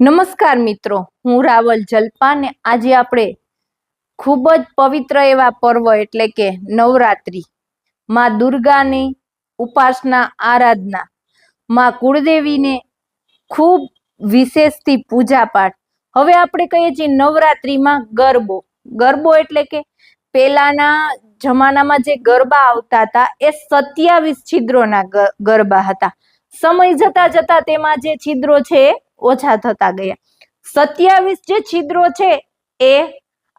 નમસ્કાર મિત્રો, હું રાવલ જલપા ને આજે આપણે ખૂબ જ પવિત્ર એવા પર્વ એટલે કે નવરાત્રિ, માં દુર્ગાની ઉપાસના, આરાધના, માં કુળદેવીને ખૂબ વિશેષથી પૂજા પાઠ હવે આપણે કહીએ છીએ નવરાત્રિમાં ગરબો. ગરબો એટલે કે પેલાના જમાનામાં જે ગરબા આવતા હતા એ સત્યાવીસ છિદ્રોના ગરબા હતા. સમય જતા જતા તેમાં જે છિદ્રો છે ઓછા થતા ગયા. સત્યાવીસ જે છિદ્રો છે એ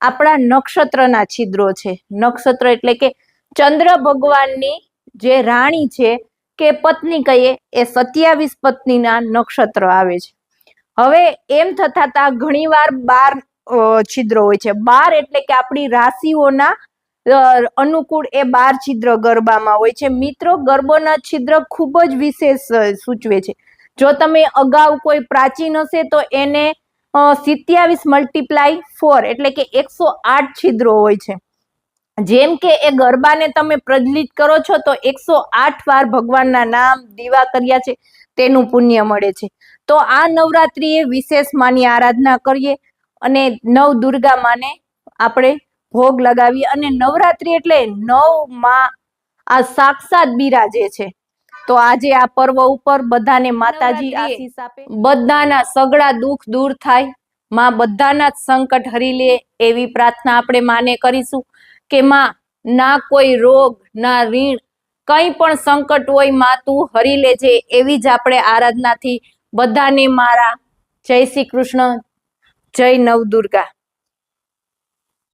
આપણા નક્ષત્રના છિદ્રો છે. નક્ષત્ર એટલે કે ચંદ્ર ભગવાનની જે રાણી છે કે પત્ની કહીએ, એ સત્યાવીસ પત્નીના નક્ષત્ર આવે છે. હવે એમ થતા તા ઘણીવાર બાર છિદ્રો હોય છે. બાર એટલે કે આપણી રાશિઓના અનુકૂળ એ બાર છિદ્ર ગરબામાં હોય છે. મિત્રો, ગરબોના છિદ્ર ખૂબ જ વિશેષ સૂચવે છે. જો તમે અગાઉ કોઈ પ્રાચીન હશે તો એને સિત્યાવીસ મલ્ટીપ્લાય ફોર એટલે કે એકસો આઠ છિદ્રો હોય છે. જેમ કે એ ગરબાને તમે પ્રજ્વલિત કરો છો તો એકસો આઠ વાર ભગવાનના નામ દીવા કર્યા છે, તેનું પુણ્ય મળે છે. તો આ નવરાત્રિએ વિશેષ માની આરાધના કરીએ અને નવ દુર્ગા માને આપણે ભોગ લગાવીએ. અને નવરાત્રી એટલે નવમાં, આ સાક્ષાત બિરાજે છે. તો આજે આ પર્વ ઉપર બધાને માતાજી આશીષ આપે. બધાના સગળા દુઃખ દૂર થાય. માં બધાના જ સંકટ હરી લે એવી પ્રાર્થના આપણે માને કરીશું કે માં ના કોઈ રોગ ના ઋણ કંઈ પણ સંકટ હોયમાં તું હરી લેજે એવી જ આપણે આરાધનાથી બધાને મારા. જય શ્રી કૃષ્ણ. જય નવદુર્ગા.